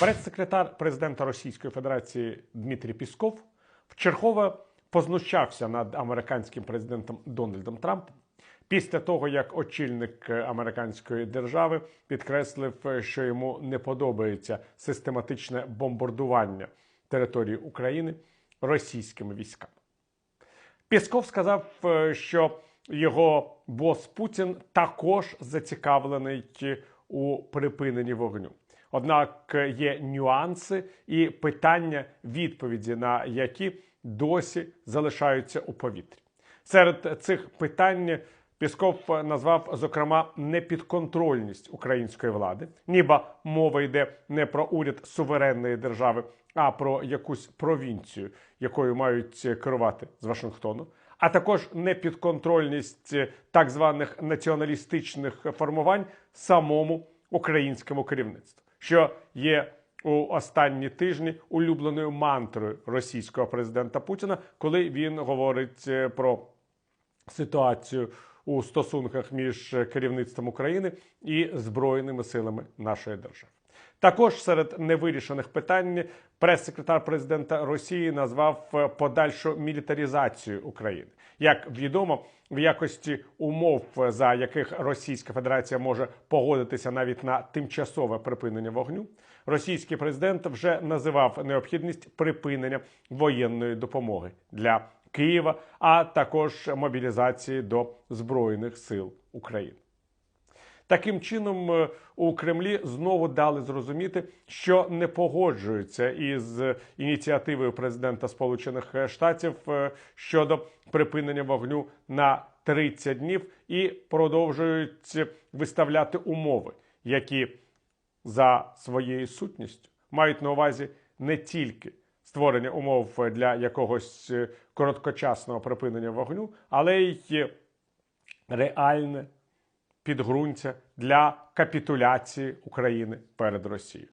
Прес-секретар президента Російської Федерації Дмитрій Пісков вчергове познущався над американським президентом Дональдом Трампом після того, як очільник американської держави підкреслив, що йому не подобається систематичне бомбардування території України російськими військами. Пісков сказав, е, що його бос Путін також зацікавлений у припиненні вогню. Однак є нюанси і питання, відповіді на які досі залишаються у повітрі. Серед цих питань Пісков назвав зокрема непідконтрольність української влади, ніби мова йде не про уряд суверенної держави, а про якусь провінцію, якою мають керувати з Вашингтону, а також непідконтрольність так званих націоналістичних формувань самому українському керівництву, що є у останні тижні улюбленою мантрою російського президента Путіна, коли він говорить е, про ситуацію у стосунках між керівництвом України і збройними силами нашої держави. Також серед невирішених питань прес-секретар президента Росії назвав е, подальшу мілітарізацію України. Як відомо, в якості умов, за яких Російська Федерація може погодитися навіть на тимчасове припинення вогню, російський президент вже називав необхідність припинення воєнної допомоги для Києва, а також мобілізації до збройних сил України. Таким чином, е, у Кремлі знову дали зрозуміти, що не погоджуються із ініціативою президента Сполучених Штатів е, щодо припинення вогню на 30 днів і продовжують виставляти умови, які за своєю сутністю мають на увазі не тільки створення умов для якогось е, короткочасного припинення вогню, але й реальне підґрунтя для капітуляції України перед Росією.